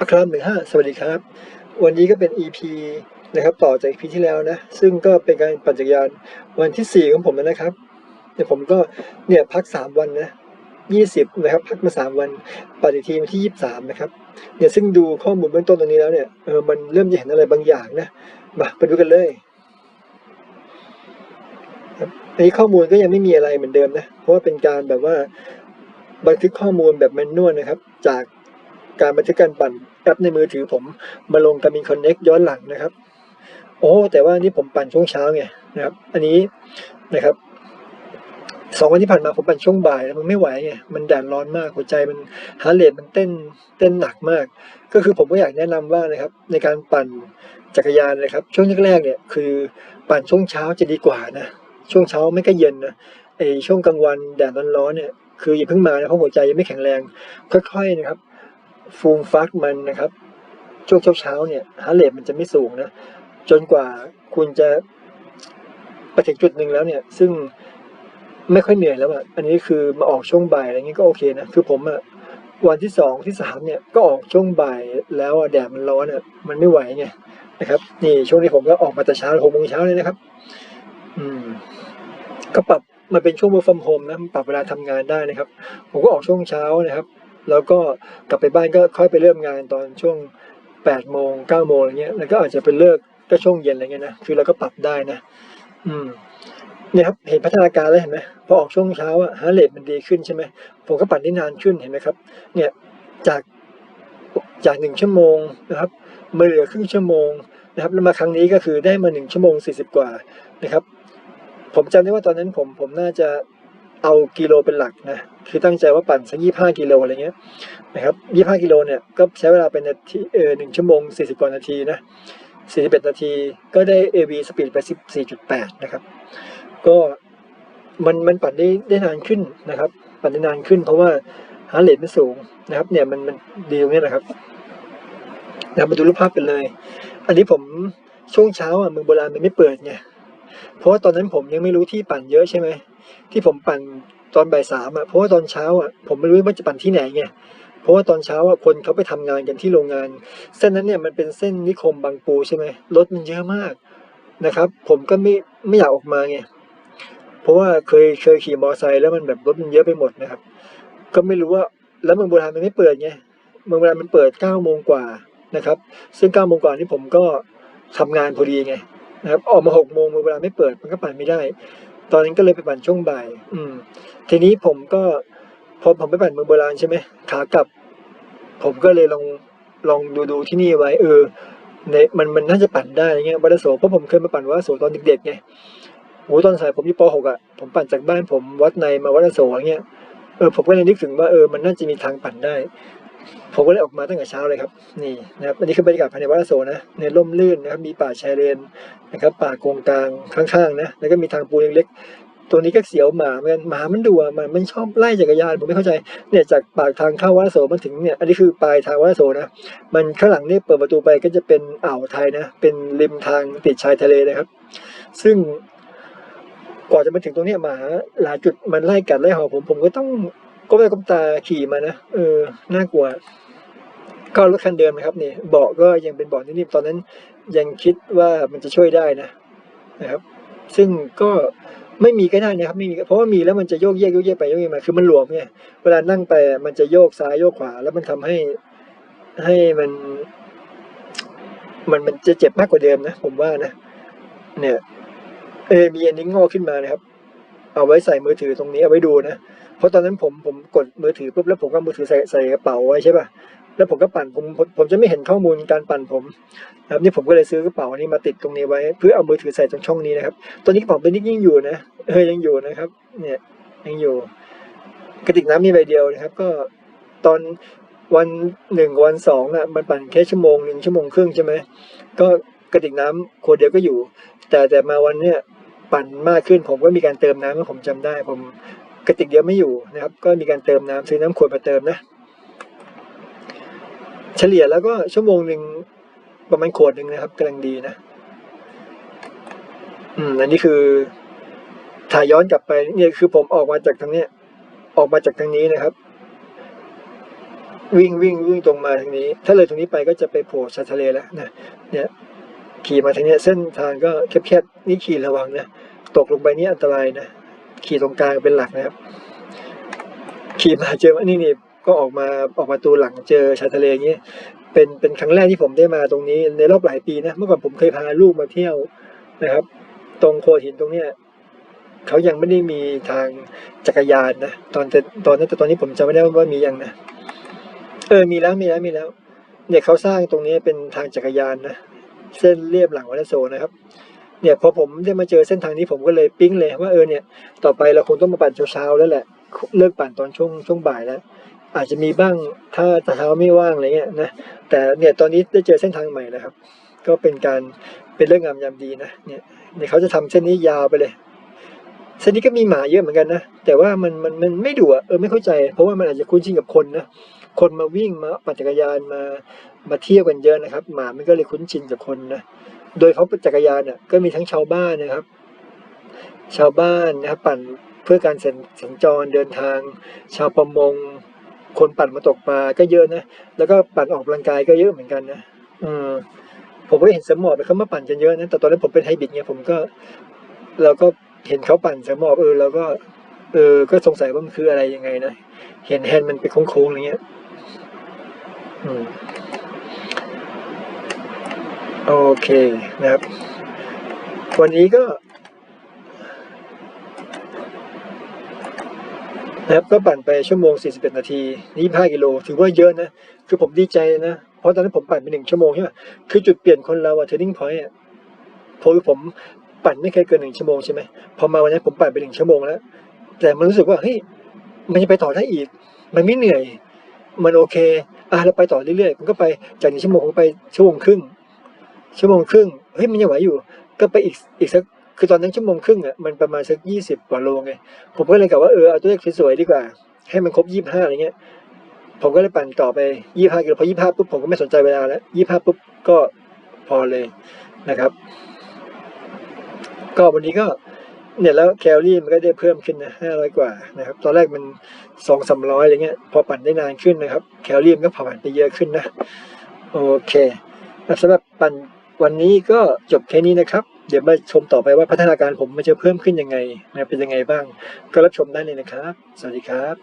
อัครามหนึ่งห้าสวัสดีครับ วันนี้ก็เป็น EP นะครับต่อจาก EP ที่แล้วนะ ซึ่งก็เป็นการปั่นจักรยานวันที่ 4 ของผมนะครับเนี่ยผมก็เนี่ยพัก 3 วันนะ20นะครับพักมา 3 วันปั่นอีกทีวันที่ 23 นะครับเนี่ยซึ่งดูข้อมูลเบื้องต้นตรงนี้แล้วเนี่ยเออมันเริ่มจะเห็นอะไรบางอย่างนะมาไปดูกันเลยครับอันนี้ข้อมูลก็ยังไม่มีอะไรเหมือนเดิมนะ เพราะว่าเป็นการแบบว่าบันทึกข้อมูลแบบแมนนวลนะครับ จาก การบันทึกการปั่นแอปในมือถือผมมาลงกับมินคอนเน็กย้อนหลังนะครับ โอ้แต่ว่านี่ผมปั่นช่วงเช้าไงนะครับ อันนี้นะครับสองวันที่ผ่านมาผมปั่นช่วงบ่ายแล้วมันไม่ไหวไงมันแดดร้อนมากหัวใจมันฮาร์เรทมันเต้นเต้นหนักมาก ก็คือผมก็อยากแนะนำว่านะครับ ในการปั่นจักรยานนะครับ ช่วงแรกๆเนี่ยคือปั่นช่วงเช้าจะดีกว่านะช่วงเช้าไม่ก็เย็นนะไอช่วงกลางวันแดดร้อนๆเนี่ยคืออย่าเพิ่งมานะเพราะหัวใจยังไม่แข็งแรง ค่อยๆนะครับ ฟูมฟักมันนะครับ ช่วงเช้าๆเนี่ยฮาร์เรทมันจะไม่สูงนะ จนกว่าคุณจะไปถึงจุดหนึ่งแล้วเนี่ย ซึ่งไม่ค่อยเหนื่อยแล้วอะ อันนี้คือมาออกช่วงบ่ายอะไรเงี้ยก็โอเคนะ คือผมอะวันที่สองที่สามเนี่ยก็ออกช่วงบ่ายแล้วแดดมันร้อนอะมันไม่ไหวไงนะครับ นี่ช่วงนี้ผมก็ออกมาแต่เช้าหกโมงเช้าเลยนะครับ อืม ก็ปรับมาเป็นช่วง work from home นะปรับเวลาทำงานได้นะครับ ผมก็ออกช่วงเช้านะครับ แล้วก็กลับไปบ้านก็ค่อยไปเริ่มงานตอนช่วงแปดโมงเก้าโมงอะไรเงี้ยแล้วก็อาจจะเป็นเลิกก็ช่วงเย็นอะไรเงี้ยนะคือเราก็ปรับได้นะ อืมเนี่ยครับเห็นพัฒนาการแล้วเห็นไหมพอออกช่วงเช้าอะฮาร์เรทมันดีขึ้นใช่ไหมผมก็ปั่นได้นานขึ้นเห็นไหมครับ เนี่ยจากจากหนึ่งชั่วโมงนะครับมาเหลือครึ่งชั่วโมงนะครับแล้วมาครั้งนี้ก็คือได้มาหนึ่งชั่วโมงสี่สิบกว่านะครับ ผมจำได้ว่าตอนนั้นผมผมน่าจะ เอากิโลเป็นหลักนะคือตั้งใจว่าปั่นสักยี่ห้ากิโลอะไรเงี้ยนะครับยี่ห้ากิโลเนี่ยก็ใช้เวลาเป็นนาทีเออหนึ่งชั่วโมงสี่สิบกว่านาทีนะสี่สิบเอ็ดนาทีก็ได้ AV สปีดไปสิบสี่จุดแปดนะครับ ก็มันมันปั่นได้ได้นานขึ้นนะครับ ปั่นได้นานขึ้นเพราะว่าฮาร์เรทมันสูงนะครับ เนี่ยมันมันดีตรงนี้นะครับนะมาดูรูปภาพกันเลย อันนี้ผมช่วงเช้าอะเมืองโบราณมันไม่เปิดไง เพราะว่าตอนนั้นผมยังไม่รู้ที่ปั่นเยอะใช่ไหมที่ผมปั่นตอนบ่ายสามอะเพราะว่าตอนเช้าอะผมไม่รู้ว่าจะปั่นที่ไหนไงเพราะว่าตอนเช้าอะคนเขาไปทำงานกันที่โรงงาน เส้นนั้นเนี่ยมันเป็นเส้นนิคมบางปูใช่ไหมรถมันเยอะมากนะครับ ผมก็ไม่ไม่อยากออกมาไงเพราะว่าเคยเคยขี่มอเตอร์ไซค์แล้วมันแบบรถมันเยอะไปหมดนะครับ ก็ไม่รู้ว่าแล้วเมืองโบราณมันไม่เปิดไงเมืองโบราณมันเปิดเก้าโมงกว่านะครับ ซึ่งเก้าโมงกว่านี่ผมก็ทำงานพอดีไง นะครับออกมาหกโมงเวลาไม่เปิดมันก็ปั่นไม่ได้ ตอนนั้นก็เลยไปปั่นช่วงบ่าย อืม ทีนี้ผมก็พอผมไปปั่นเมืองโบราณใช่ไหมขากลับ ผมก็เลยลองลองดูดูที่นี่ไว้ เออในมันมันน่าจะปั่นได้เงี้ยวัดอโศเพราะผมเคยมาปั่นวัดอโศตอนเด็กๆไงโหตอนสายผมอยู่ป .6 อะผมปั่นจากบ้านผมวัดในมาวัดอโศงเงี้ยเออผมก็เลยนึกถึงว่าเออมันน่าจะมีทางปั่นได้ ผมก็เลยออกมาตั้งแต่เช้าเลยครับนี่นะครับอันนี้คือบรรยากาศภายในวัดโศกนะในร่มรื่นนะครับมีป่าชายเลนนะครับป่าโกงกลางข้างๆนะแล้วก็มีทางปูนเล็กๆตัวนี้ก็เสียวหมาเหมือนหมามันดุอะมันมันชอบไล่จักรยานผมไม่เข้าใจเนี่ยจากปากทางเข้าวัดโศกมาถึงเนี่ยอันนี้คือปลายทางวัดโศกนะมันข้างหลังเนี่ยเปิดประตูไปก็จะเป็นอ่าวไทยนะเป็นริมทางติดชายทะเลนะครับ ซึ่งกว่าจะมาถึงตรงนี้หมาหลายจุดมันไล่กัดไล่ห่าผมผมก็ต้อง ก้มหน้าก้มตาขี่มานะเออน่ากลัว ก็รถคันเดิมนะครับนี่เบาะก็ยังเป็นเบาะนิ่มๆตอนนั้น ยังคิดว่ามันจะช่วยได้นะนะครับ ซึ่งก็ไม่มีก็ได้นะครับไม่มีเพราะว่ามีแล้วมันจะโยกเยกโยกเยกไปโยกเยกมาคือมันหลวมไงเวลานั่งไปมันจะโยกซ้ายโยกขวา แล้วมันทำให้ให้มัน มันมันจะเจ็บมากกว่าเดิมนะผมว่านะเนี่ย เอมีอันนี้งอกขึ้นมานะครับ เอาไว้ใส่มือถือตรงนี้เอาไว้ดูนะ เพราะตอนนั้นผมผมกดมือถือปุ๊บแล้วผมก็มือถือใส่ใส่กระเป๋าไว้ใช่ป่ะแล้วผมก็ปั่นผมผมผมจะไม่เห็นข้อมูลการปั่นผมนะครับนี่ผมก็เลยซื้อกระเป๋านี้มาติดตรงนี้ไว้ เพื่อเอามือถือใส่ตรงช่องนี้นะครับตัวนี้กระเป๋าเป็นนิกยังอยู่นะเออยังอยู่นะครับ เนี่ยยังอยู่ กระติกน้ำมีใบเดียวนะครับ ก็ตอนวันหนึ่งวันสองอะมันปั่นแค่ชั่วโมงหนึ่งชั่วโมงครึ่งใช่ไหมก็กระติกน้ำขวดเดียวก็อยู่ แต่แต่มาวันเนี้ยปั่นมากขึ้นผมก็มีการเติมน้ำนะผมจำได้ ผม กระติกเดียวไม่อยู่นะครับ ก็มีการเติมน้ำซื้อน้ำขวดมาเติมนะ เฉลี่ยแล้วก็ชั่วโมงหนึ่งประมาณขวดหนึ่งนะครับกำลังดีนะ อืม อันนี้คือถ่ายย้อนกลับไป เนี่ยคือผมออกมาจากทางเนี้ย ออกมาจากทางนี้นะครับ วิ่งวิ่งวิ่งตรงมาทางนี้ ถ้าเลยตรงนี้ไปก็จะไปโผล่ชายทะเลแล้วนะเนี่ยขี่มาทางนี้เส้นทางก็แคบๆนี่ขี่ระวังนะ ตกลงไปนี่อันตรายนะ ขี่ตรงกลางเป็นหลักนะครับ ขี่มาเจอว่านี่นี่ก็ออกมาออกมาตูหลังเจอชายทะเลอย่างนี้ เป็นเป็นครั้งแรกที่ผมได้มาตรงนี้ในรอบหลายปีนะเมื่อก่อนผมเคยพาลูกมาเที่ยวนะครับ ตรงโขดหินตรงเนี้ยเขายังไม่ได้มีทางจักรยานนะตอนแต่ตอนนั้นแต่ตอนนี้ผมจำไม่ได้ว่ามียังนะเออมีแล้วมีแล้วมีแล้ว เนี่ยเขาสร้างตรงนี้เป็นทางจักรยานนะเส้นเรียบหลังวัดโซนะครับ เนี่ยพอผมได้มาเจอเส้นทางนี้ผมก็เลยปิ๊งเลยว่าเออเนี่ยต่อไปเราคงต้องมาปั่นเช้าๆแล้วแหละ เลิกปั่นตอนช่วงช่วงบ่ายแล้ว อาจจะมีบ้างถ้าเช้าไม่ว่างอะไรเงี้ยนะแต่เนี่ยตอนนี้ได้เจอเส้นทางใหม่แล้วครับ ก็เป็นการเป็นเรื่องงามยามดีนะเนี่ยเนี่ยเขาจะทำเส้นนี้ยาวไปเลย เส้นนี้ก็มีหมาเยอะเหมือนกันนะแต่ว่ามันมันมันไม่ดุอะเออไม่เข้าใจ เพราะว่ามันอาจจะคุ้นชินกับคนนะคนมาวิ่งมาปั่นจักรยานมามาเที่ยวกันเยอะนะครับ หมามันก็เลยคุ้นชินกับคนนะ โดยเขาปั่นจักรยานเนี่ยก็มีทั้งชาวบ้านนะครับ ชาวบ้านนะครับปั่นเพื่อการสัญจรเดินทาง ชาวประมง คนปั่นมาตกปลาก็เยอะนะ แล้วก็ปั่นออกกำลังกายก็เยอะเหมือนกันนะออผมก็เห็นสมอบเขามาปั่นกันเยอะนะแต่ตอนนั้นผมเป็นไฮบิดเนี่ยผมก็เราก็เห็นเขาปั่นสมอบเออเราก็ เออก็สงสัยว่ามันคืออะไรยังไงนะ เห็นแฮนด์มันเป็นโค้งๆอะไรเงี้ย อืม โอเคนะครับ วันนี้ก็นะครับก็ปั่นไปชั่วโมง 41 นาที25กิโล ถือว่าเยอะนะ คือผมดีใจนะ เพราะตอนนั้นผมปั่นไปหนึ่งชั่วโมงใช่ไหมคือจุดเปลี่ยนคนเราอะ turning point อะพราะผมปั่นไม่เคยเกินหนึ่งชั่วโมงใช่ไหม พอมาวันนั้ผมปั่นไปหนึ่งชั่วโมงแล้ว แต่มันรู้สึกว่าเฮ้ย มันจะไปต่อได้อีก มันไม่เหนื่อย มันโอเค อะเราไปต่อเรื่อยๆผมก็ไปจากหนึ่งชั่วโมงผมไปชั่วโมงครึ่ง ชั่วโมงครึ่งเฮ้ยมันยังไหวอยู่ ก็ไปอีกอีกสักคือตอนนั้นชั่วโมงครึ่งอะมันประมาณสักยี่สิบกว่าโลไงผมก็เลยกะว่าเออเอาตัวเลขสวยๆดีกว่า ให้มันครบยี่บห้าอะไรเงี้ยผมก็เลยปั่นต่อไปยี่ห้ากิโลพอยี่ห้าปุ๊บผมก็ไม่สนใจเวลาแล้วยี่ห้าปุ๊บก็พอเลยนะครับ ก็วันนี้ก็เนี่ยแล้วแคลอรี่มันก็ได้เพิ่มขึ้นนะห้าร้อยกว่านะครับ ตอนแรกมันสองสามร้อยอะไรเงี้ย พอปั่นได้นานขึ้นนะครับ แคลอรี่มันก็ผ่านไปเยอะขึ้นนะ โอเคสำหรับปั่น วันนี้ก็จบแค่นี้นะครับ เดี๋ยวมาชมต่อไปว่าพัฒนาการผมมันจะเพิ่มขึ้นยังไงนะเป็นยังไงบ้าง ก็รับชมได้เลยนะครับ สวัสดีครับ